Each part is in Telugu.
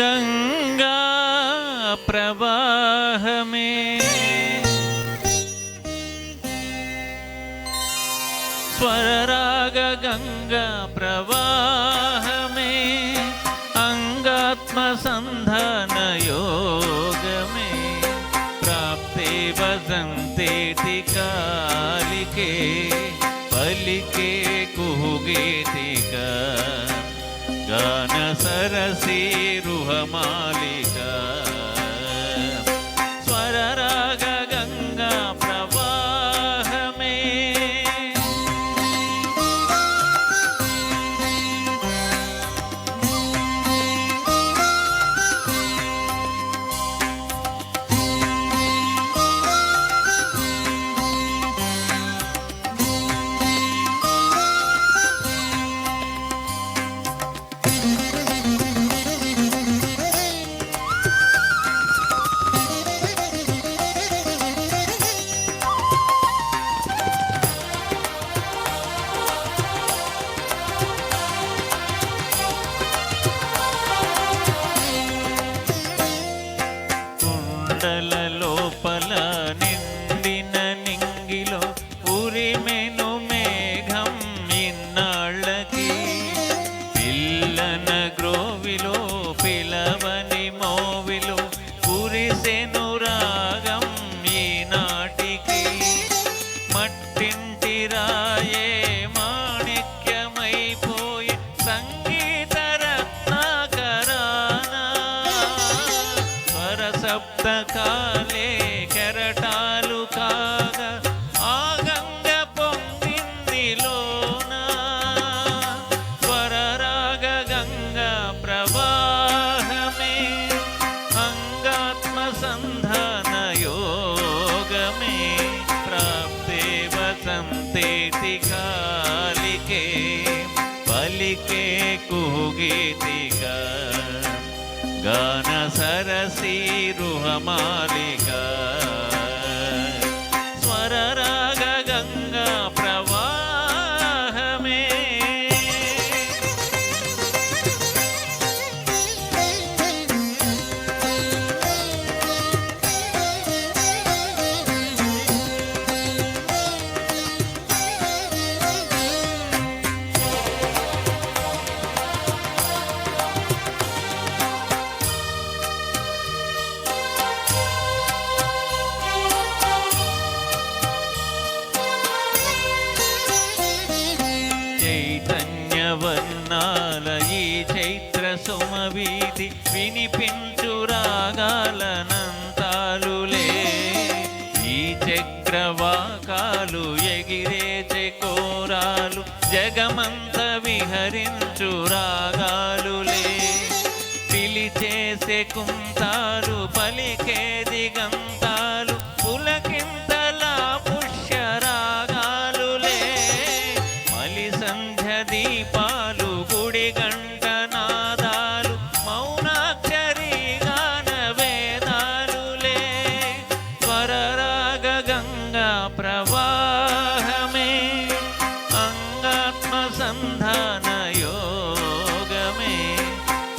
గంగా ప్రవాహమే. స్వరరాగ గంగా ప్రవాహమే. అంగాత్మ సంధాన యోగమే. ప్రాప్తే వసంతేటి కాలికే పలికే కుహుగేతిక గాన மாலை సప్తకాలే కెరటాలు కాగా ఆగంగ పొంగింది లోనా? స్వరరాగ గంగా ప్రవాహమే అంగాత్మ సంధాన యోగమే ప్రాప్తే వసంతేతి కాలికే పలికే కుహుగీతిగా గాన సరసీ മോഹമാലേ వర్ణాల ఈ చైత్ర సుమవీధి వినిపించు రాగాలనంతాలులే ఈ చక్రవాకాలు ఎగిరేచే కోరాలు జగమంత విహరించు రాగాలులే. పిలిచేసే కుంతాలు పలికే దిగంత గంగా ప్రవాహమే అంగాత్మ సంధాన యోగమే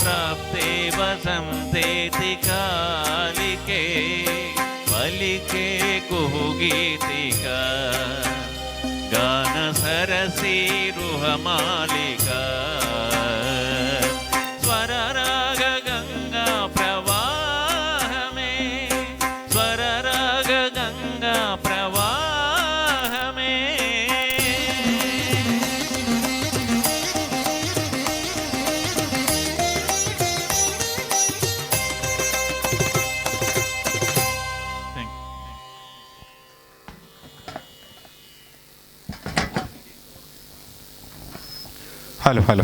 ప్రాప్తే వసంతేతి కాలికే हेलो हेलो